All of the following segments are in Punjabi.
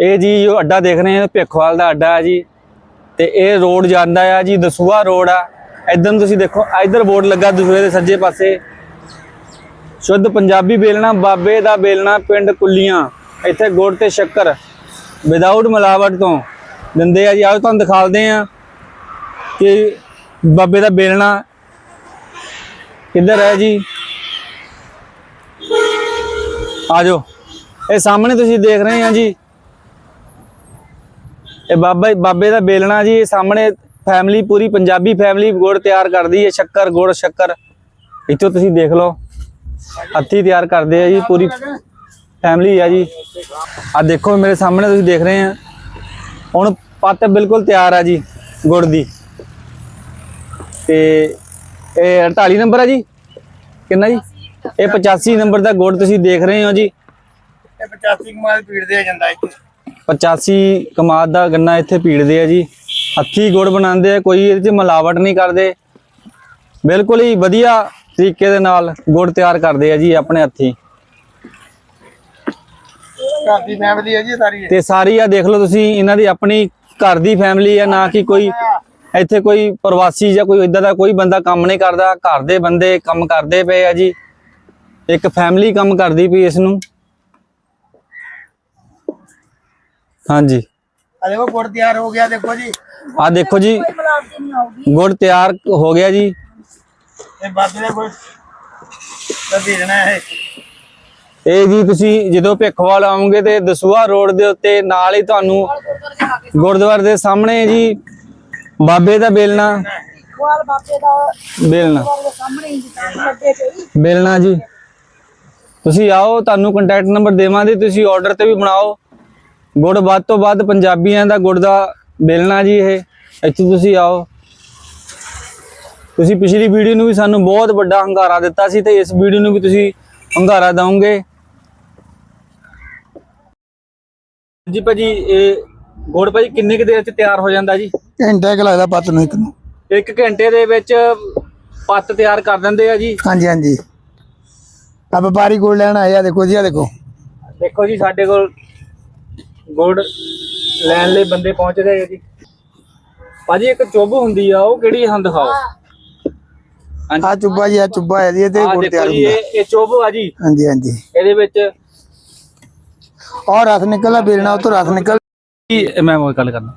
ਇਹ ਜੀ ਜੋ ਅੱਡਾ ਦੇਖ ਰਹੇ ਹੋ, ਭਿੱਖਵਾਲ ਦਾ ਅੱਡਾ ਹੈ ਜੀ। ਤੇ ਇਹ ਰੋਡ ਜਾਂਦਾ ਆ ਜੀ ਦਸੂਆ ਰੋਡ ਆ। ਇਧਰ ਨੂੰ ਤੁਸੀਂ ਦੇਖੋ ਇਧਰ ਬੋਰਡ ਲੱਗਾ ਦਸੂਏ ਦੇ ਸੱਜੇ ਪਾਸੇ। ਸ਼ੁੱਧ ਪੰਜਾਬੀ ਬੇਲਣਾ, ਬਾਬੇ ਦਾ ਬੇਲਣਾ, ਪਿੰਡ ਕੁੱਲੀਆਂ। ਇੱਥੇ ਗੁੜ ਤੇ ਸ਼ੱਕਰ। ਵਿਦਆਊਟ ਮਿਲਾਵਟ ਤੋਂ ਦਿੰਦੇ ਆ ਜੀ। ਆਓ ਤੁਹਾਨੂੰ ਦਿਖਾਉਂਦੇ ਆ ਕਿ ਬਾਬੇ ਦਾ ਬੇਲਣਾ ਕਿੱਧਰ ਹੈ ਜੀ। ਆ ਜਾਓ। ਇਹ ਸਾਹਮਣੇ ਤੁਸੀਂ ਦੇਖ ਰਹੇ ਆ ਜੀ। ਇਹ ਬਾਬਾ ਬਾਬੇ ਦਾ ਬੇਲਣਾ ਜੀ ਸਾਹਮਣੇ ਫੈਮਿਲੀ ਪੂਰੀ ਪੰਜਾਬੀ ਫੈਮਿਲੀ ਗੁੜ ਤਿਆਰ ਕਰਦੀ ਹੈ, ਸ਼ੱਕਰ, ਗੁੜ, ਸ਼ੱਕਰ। ਇੱਥੋਂ ਤੁਸੀਂ ਦੇਖ ਲਓ, ਹੱਥੀ ਤਿਆਰ ਕਰਦੇ ਆ ਜੀ, ਪੂਰੀ ਫੈਮਿਲੀ ਆ ਜੀ। ਆ ਦੇਖੋ ਮੇਰੇ ਸਾਹਮਣੇ ਤੁਸੀਂ ਦੇਖ ਰਹੇ ਆ। ਹੁਣ ਪੱਤ ਬਿਲਕੁਲ ਤਿਆਰ ਆ ਜੀ, ਗੁੜ ਦੀ। ਤੇ ਇਹ 48 ਨੰਬਰ ਆ ਜੀ? ਕਿੰਨਾ ਜੀ? ਇਹ 85 ਨੰਬਰ ਦਾ ਗੁੜ ਤੁਸੀਂ ਦੇਖ ਰਹੇ ਹੋ ਜੀ। ਇਹ 85 ਕਮਾਲ ਪੀੜਦੇ ਆ ਜਾਂਦਾ ਇੱਥੇ। 85 ਕਮਾਦ ਦਾ ਗੰਨਾ ਇੱਥੇ ਪੀੜਦੇ ਆ ਜੀ। ਹੱਥੀ ਗੁੜ ਬਣਾਉਂਦੇ ਆ ਕੋਈ ਇਹਦੇ 'ਚ ਮਿਲਾਵਟ ਨਹੀਂ ਕਰਦੇ। ਬਿਲਕੁਲ ਹੀ ਵਧੀਆ ਤਰੀਕੇ ਦੇ ਨਾਲ ਗੁੜ ਤਿਆਰ ਕਰਦੇ ਆ ਜੀ ਆਪਣੇ ਹੱਥੀ। ਘਰ ਦੀ ਫੈਮਿਲੀ ਹੈ ਜੀ ਸਾਰੀ? ਤੇ ਸਾਰੀ ਆ ਦੇਖ ਲਓ ਤੁਸੀਂ ਇਹਨਾਂ ਦੀ ਆਪਣੀ ਘਰ ਦੀ ਫੈਮਿਲੀ ਆ ਨਾ ਕਿ ਕੋਈ ਇੱਥੇ ਕੋਈ ਪ੍ਰਵਾਸੀ ਜਾਂ ਕੋਈ ਇਦਾਂ ਦਾ ਕੋਈ ਬੰਦਾ ਕੰਮ ਨਹੀਂ ਕਰਦਾ। ਘਰ ਦੇ ਬੰਦੇ ਕੰਮ ਕਰਦੇ ਪਏ ਆ ਜੀ। ਇੱਕ ਫੈਮਿਲੀ ਕੰਮ ਕਰਦੀ ਪਈ ਇਸ ਨੂੰ। ਹਾਂਜੀ। ਆ ਦੇਖੋ ਗੁੜ ਤਿਆਰ ਹੋ ਗਿਆ ਦੇਖੋ ਜੀ। ਆ ਦੇਖੋ ਜੀ ਗੁੜ ਤਿਆਰ ਹੋ ਗਿਆ ਜੀ। ਇਹ ਬਾਬੇ ਦੇ ਕੋਈ ਤਾਂ ਦੇਣਾ ਇਹ। ਇਹ ਜੀ ਤੁਸੀਂ ਜਦੋਂ ਭਿੱਖਵਾਲ ਆਓਗੇ ਤੇ ਦਸੂਆ ਰੋਡ ਦੇ ਉੱਤੇ ਨਾਲ ਹੀ ਤੁਹਾਨੂੰ ਗੁਰਦੁਆਰੇ ਦੇ ਸਾਹਮਣੇ ਜੀ ਬਾਬੇ ਦਾ ਬੇਲਣਾ। ਵਾਲ ਬਾਪੇ ਦਾ ਬੇਲਣਾ। ਬੇਲਣਾ ਜੀ। ਤੁਸੀਂ ਆਓ ਤੁਹਾਨੂੰ ਕੰਟੈਕਟ ਨੰਬਰ ਦੇਵਾਂਗੇ ਤੁਸੀਂ ਆਰਡਰ ਤੇ ਵੀ ਬਣਾਓ। ਗੁੜ ਵੱਧ ਤੋਂ ਵੱਧ ਪੰਜਾਬੀਆਂ ਦਾ ਗੁੜ ਦਾ ਬੇਲਣਾ ਜੀ ਇਹ। ਇੱਥੇ ਤੁਸੀਂ ਆਓ। ਤੁਸੀਂ ਪਿਛਲੀ ਵੀਡੀਓ ਨੂੰ ਵੀ ਸਾਨੂੰ ਬਹੁਤ ਵੱਡਾ ਹੰਗਾਰਾ ਦਿੱਤਾ ਸੀ ਤੇ ਇਸ ਵੀਡੀਓ ਨੂੰ ਵੀ ਤੁਸੀਂ ਹੰਗਾਰਾ ਦਵੋਗੇ ਜੀ ਭਾਜੀ ਇਹ ਗੁੜ ਭਾਜੀ ਕਿੰਨੇ ਕੁ ਦੇਰ ਚ ਤਿਆਰ ਹੋ ਜਾਂਦਾ ਜੀ? ਘੰਟਾ ਕਿ ਲੱਗਦਾ ਪੱਤ ਨੂੰ ਇੱਕ ਨੂੰ। ਇੱਕ ਘੰਟੇ ਦੇ ਵਿੱਚ ਪੱਤ ਤਿਆਰ ਕਰ ਦਿੰਦੇ ਆ ਜੀ? ਹਾਂਜੀ ਹਾਂਜੀ। ਆ ਵਪਾਰੀ ਗੁੜ ਲੈਣ ਆਏ ਆ ਦੇਖੋ ਜੀ ਆ ਦੇਖੋ। ਦੇਖੋ ਜੀ ਸਾਡੇ ਕੋਲ ਗੁੜ ਲੈਣ ਲਈ ਬੰਦੇ ਪਹੁੰਚ ਰਹੇ ਆ ਜੀ। ਭਾਜੀ ਇੱਕ ਚੁੱਭ ਹੁੰਦੀ ਆ ਉਹ ਕਿਹੜੀ ਹਨ ਦਿਖਾਓ। ਆ ਚੁੱਬਾ ਜੀ ਆ ਚੁੱਬਾ ਹੈ ਜੀ ਇਹ ਤੇ ਆ ਗੁੜ ਦੇਖੋ ਤਿਆਰ ਜੀ ਹੁੰਦਾ ਇਹ ਇਹ ਚੁੱਭ ਆ ਜੀ। ਹਾਂਜੀ ਹਾਂਜੀ। ਇਹਦੇ ਵਿੱਚ ਔਰ ਰਸ ਨਿਕਲਦਾ ਬੇਲਣਾ ਉਤੋਂ ਰਸ ਨਿਕਲ ਕੀ ਮੈਂ ਉਹ ਗੱਲ ਕਰਨਾ।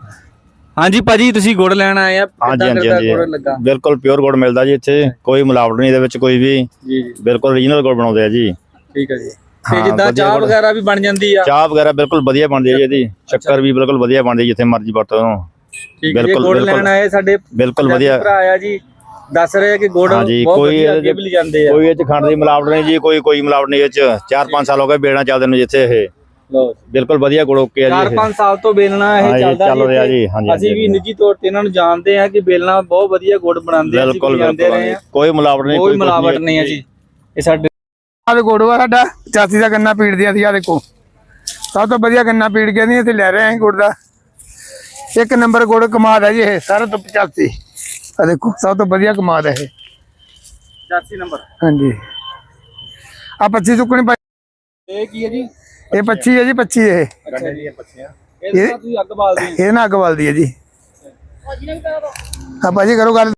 ਹਾਂਜੀ ਭਾਜੀ ਤੁਸੀਂ ਗੁੜ ਲੈਣ ਆਏ ਆ ਹਾਂਜੀ ਕਿੱਦਾਂ ਹਾਂਜੀ ਕਰਦਾ ਹਾਂਜੀ। ਗੁੜ ਲੱਗਾ? ਬਿਲਕੁਲ ਪਿਓਰ ਗੁੜ ਮਿਲਦਾ ਜੀ ਇੱਥੇ। ਕੋਈ ਮਿਲਾਵਟ ਨਹੀਂ ਇਹਦੇ ਵਿੱਚ ਕੋਈ ਵੀ। ਜੀ ਜੀ। ਬਿਲਕੁਲ ਓਰੀਜਨਲ ਗੁੜ ਬਣਾਉਂਦੇ ਆ ਜੀ। ਠੀਕ ਹੈ ਜੀ। ਤੇ ਜਿੱਦਾਂ ਚਾਹ। ਵਗੈਰਾ ਵੀ ਬਣ ਜਾਂਦੀ ਆ ਚਾਹ ਵਗੈਰਾ ਬਿਲਕੁਲ ਵਧੀਆ ਬਣਦੀ ਹੈ ਜੀ ਇਹਦੀ ਸ਼ੱਕਰ ਵੀ ਬਿਲਕੁਲ ਵਧੀਆ ਬਣਦੀ ਜਿੱਥੇ ਮਰਜ਼ੀ ਵਰਤੋ ਠੀਕ ਹੈ ਗੁੜ ਬਿਲਕੁਲ। ਲੈਣ ਆਏ ਸਾਡੇ ਬਿਲਕੁਲ ਵਧੀਆ ਭਰਾ ਆ ਜੀ ਦੱਸ ਰਹੇ ਕਿ ਗੁੜ ਬਹੁਤ ਕੋਈ ਵਧੀਆ ਅੱਗੇ ਵੀ ਜਾਂਦੇ ਆ ਕੋਈ ਇਹ ਚ ਖੰਡ ਦੀ ਮਿਲਾਵਟ ਨਹੀਂ ਜੀ ਕੋਈ ਕੋਈ ਮਿਲਾਵਟ ਨਹੀਂ ਇਹ ਚ 4-5 ਸਾਲ ਹੋ ਗਏ ਬੇੜਾਂ ਚੱਲਦੇ ਨੂੰ ਜਿੱਥੇ ਇਹ। ਬਿਲਕੁਲ ਵਧੀਆ ਗੁੜ ਓਕੇ ਆ ਜੀ ਚਾਰ ਇਹ। ਪੰਜ ਸਾਲ ਤੋਂ ਬੇਲਣਾ ਇਹ ਚੱਲਦਾ ਚੱਲ ਰਿਹਾ। ਜੀ, ਹਾਂਜੀ, ਅਸੀਂ ਵੀ। ਨਿੱਜੀ ਤੌਰ ਤੇ ਇਹਨਾਂ ਨੂੰ ਜਾਣਦੇ ਆ ਕਿ ਬੇਲਣਾ ਬਹੁਤ ਵਧੀਆ ਗੁੜ ਬਣਾਉਂਦੇ ਆ ਬਿਲਕੁਲ ਕੋਈ ਮਿਲਾਵਟ ਨਹੀਂ ਕੋਈ ਮਿਲਾਵਟ ਨਹੀਂ ਹੈ ਜੀ ਇਹ ਸਾਡੇ ਆ ਦੇ ਗੁੜ ਵਾ ਸਾਡਾ 85 ਦਾ ਗੰਨਾ ਪੀੜਦੇ ਆ ਸੀ ਆ ਦੇਖੋ। ਸਭ ਤੋਂ ਵਧੀਆ ਗੰਨਾ ਪੀੜ ਕੇ ਨਹੀਂ ਇੱਥੇ ਲੈ ਰਹੇ ਆਂ ਗੁੜ ਦਾ। ਇੱਕ ਨੰਬਰ ਗੁੜ ਕਮਾਦ ਹੈ ਜੀ ਇਹ ਸਾਰੇ ਤੋਂ 85 ਆ ਦੇਖੋ ਸਭ ਤੋਂ ਵਧੀਆ ਕਮਾਦ ਹੈ ਇਹ। 85 ਨੰਬਰ। ਹਾਂਜੀ। ਆ 25 ਚੁੱਕਣੀ ਇਹ ਕੀ ਹੈ ਜੀ? ਇਹ 25 ਹੈ ਜੀ 25 ਇਹ। ਅੱਛਾ ਜੀ ਇਹ ਪੱਛੀਆਂ ਇਹ ਤੁਸੀਂ ਅੱਗ ਬਾਲਦੇ ਇਹ ਨਾ ਅੱਗ ਬਲਦੀ ਹੈ ਜੀ। ਆ ਭਾਜੀ ਕਰੋ ਗੱਲ।